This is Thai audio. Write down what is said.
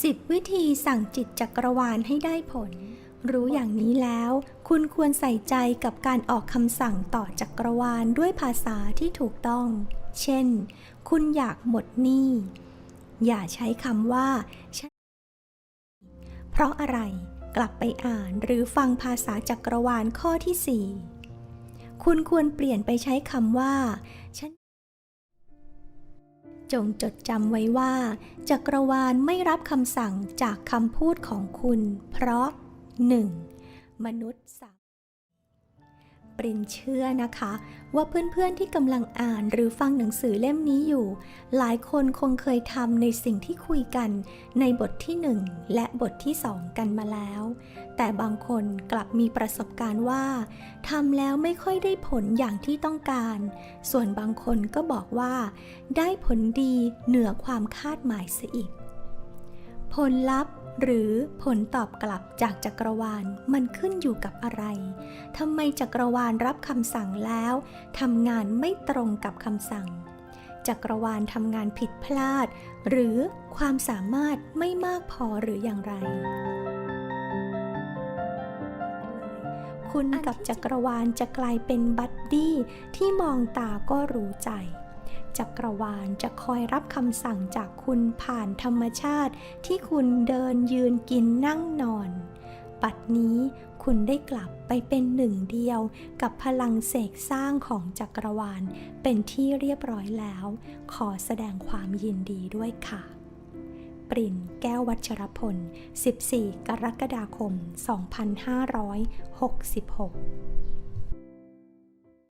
10 วิธีสั่งจิตจักรวาลให้ได้ผล รู้อย่างนี้แล้ว คุณควรใส่ใจกับการออกคำสั่งต่อจักรวาลด้วยภาษาที่ถูกต้อง เช่น คุณอยากหมดหนี้ อย่าใช้คำว่า เพราะอะไร กลับไปอ่านหรือฟังภาษาจักรวาลข้อที่ 4 คุณควรเปลี่ยนไปใช้คำว่า จงจดจำไว้ว่า จักรวาลไม่รับคำสั่งจากคำพูดของคุณ เพราะ 1. มนุษย์สา ปรินเชื่อนะคะ ว่าเพื่อนๆที่กำลังอ่านหรือฟังหนังสือเล่มนี้อยู่ หลายคนคงเคยทำในสิ่งที่คุยกันในบทที่ 1 และบทที่ 2 กันมาแล้ว แต่บางคนกลับมีประสบการณ์ว่าทำแล้วไม่ค่อยได้ผลอย่างที่ต้องการ ส่วนบางคนก็บอกว่า ได้ผลดีเหนือความคาดหมายเสียอีก ผลลัพธ์ หรือผลตอบกลับจากจักรวาลมันขึ้นอยู่กับอะไร ทำไมจักรวาลรับคำสั่งแล้วทำงานไม่ตรงกับคำสั่ง จักรวาลทำงานผิดพลาด หรือความสามารถไม่มากพอหรืออย่างไร คุณกับจักรวาลจะกลายเป็นบัดดี้ที่มองตาก็รู้ใจ จักรวาลจะคอยรับคำสั่งจากคุณผ่านธรรมชาติ ที่คุณเดินยืนกินนั่งนอน ปัดนี้คุณได้กลับไปเป็นหนึ่งเดียวกับพลังเสกสร้างของจักรวาล เป็นที่เรียบร้อยแล้ว ขอแสดงความยินดีด้วยค่ะ ปรินแก้ววัชรพล 14 กรกฎาคม 2566